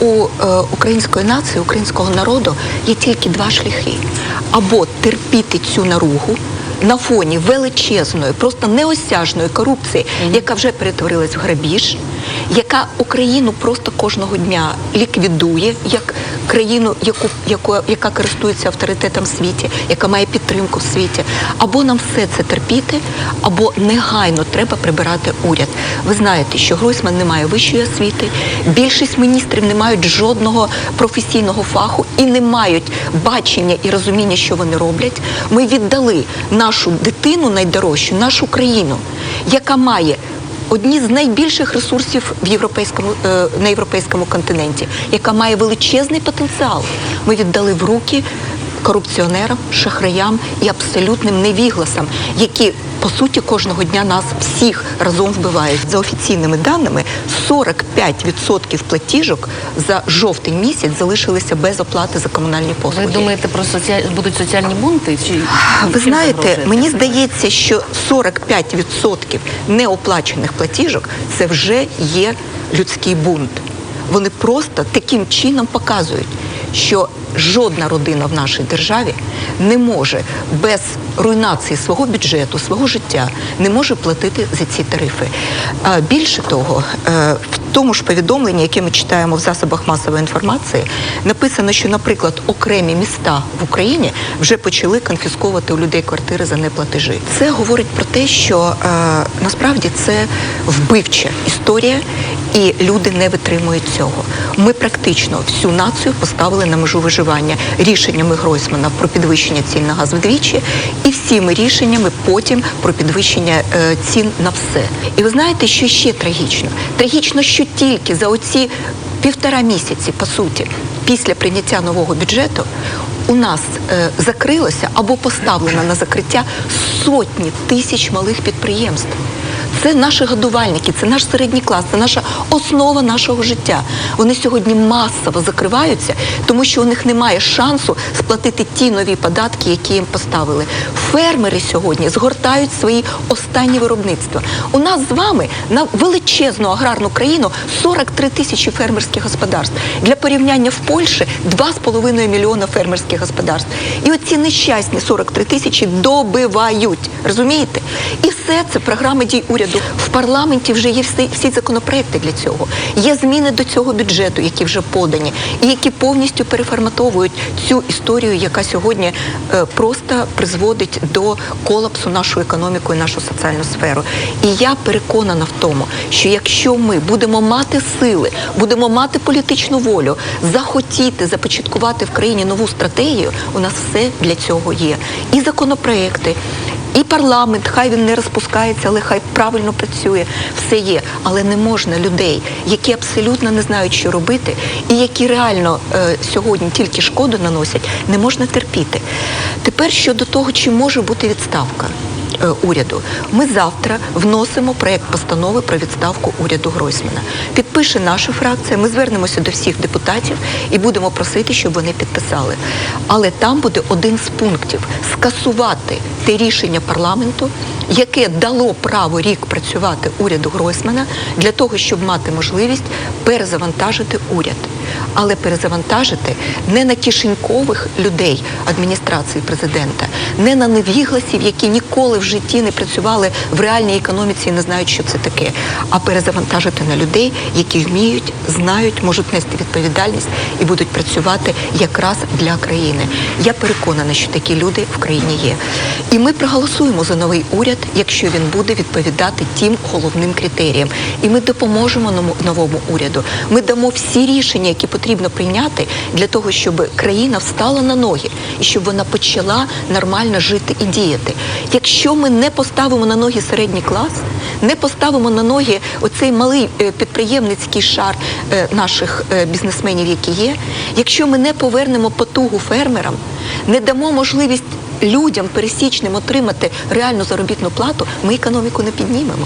у е, української нації, українського народу є тільки два шляхи: або терпіти цю наругу. На фоні величезної, просто неосяжної корупції, яка вже перетворилась в грабіж, яка Україну просто кожного дня ліквідує як країну, яку, яку, яка користується авторитетом в світі, яка має підтримку в світі. Або нам все це терпіти, або негайно треба прибирати уряд. Ви знаєте, що Гройсман не має вищої освіти, більшість міністрів не мають жодного професійного фаху і не мають бачення і розуміння, що вони роблять. Ми віддали нашу дитину найдорожчу, нашу країну, яка має одні з найбільших ресурсів в європейському е, на європейському континенті, яка має величезний потенціал. Ми віддали в руки корупціонерам, шахраям і абсолютним невігласам, які по суті кожного дня нас всіх разом вбивають. За офіційними даними, 45% платіжок за жовтень місяць залишилися без оплати за комунальні послуги. Ви думаєте про соціаль... будуть соціальні бунти? Чи Ви знаєте, мені здається, що 45% неоплачених платіжок це вже є людський бунт. Вони просто таким чином показують, що жодна родина в нашій державі не може без руйнації свого бюджету, свого життя не може платити за ці тарифи. Більше того, е, в тому ж повідомленні, яке ми читаємо в засобах масової інформації, написано, що, наприклад, окремі міста в Україні вже почали конфісковувати у людей квартири за неплатежі. Це говорить про те, що е, насправді це вбивча історія, і люди не витримують цього. Ми практично всю націю поставили на межу виживання рішеннями Гройсмана про підвищення цін на газ вдвічі, і всіми рішеннями потім про підвищення е, цін на все. І ви знаєте, що ще трагічно? Трагічно, що тільки за оці півтора місяці, по суті, після прийняття нового бюджету. У нас е, закрилося або поставлено на закриття сотні тисяч малих підприємств. Це наші годувальники, це наш середній клас, це наша основа нашого життя. Вони сьогодні масово закриваються, тому що у них немає шансу сплатити ті нові податки, які їм поставили. Фермери сьогодні згортають свої останні виробництва. У нас з вами на величезну аграрну країну 43 тисячі фермерських господарств. Для порівняння в Польщі 2,5 мільйона фермерських господарств. І оці нещасні 43 тисячі добивають. Розумієте? І все це програма дій уряду. В парламенті вже є всі, всі законопроекти для цього. Є зміни до цього бюджету, які вже подані, і які повністю переформатовують цю історію, яка сьогодні е, просто призводить до колапсу нашу економіку і нашу соціальну сферу. І я переконана в тому, що якщо ми будемо мати сили, будемо мати політичну волю, захотіти започаткувати в країні нову стратегію, у нас все для цього є. І законопроекти. І парламент, хай він не розпускається, але хай правильно працює, все є. Але не можна людей, які абсолютно не знають, що робити, і які реально е, сьогодні тільки шкоду наносять, не можна терпіти. Тепер щодо того, чи може бути відставка. Е, Уряду ми завтра вносимо проект постанови про відставку уряду Гройсмана. Підпише наша фракція. Ми звернемося до всіх депутатів і будемо просити, щоб вони підписали. Але там буде один з пунктів скасувати те рішення парламенту, яке дало право рік працювати уряду Гройсмана для того, щоб мати можливість перезавантажити уряд. Але перезавантажити не на кишенькових людей адміністрації президента, не на невігласів, які ніколи в житті не працювали в реальній економіці і не знають, що це таке, а перезавантажити на людей, які вміють, знають, можуть нести відповідальність і будуть працювати якраз для країни. Я переконана, що такі люди в країні є. І ми проголосуємо за новий уряд, якщо він буде відповідати тим головним критеріям. І ми допоможемо новому уряду. Ми дамо всі рішення, які потрібно прийняти для того, щоб країна встала на ноги і щоб вона почала нормально жити і діяти. Якщо ми не поставимо на ноги середній клас, не поставимо на ноги оцей малий е, підприємницький шар е, наших е, бізнесменів, які є, якщо ми не повернемо потугу фермерам, не дамо можливість людям пересічним отримати реальну заробітну плату, ми економіку не піднімемо.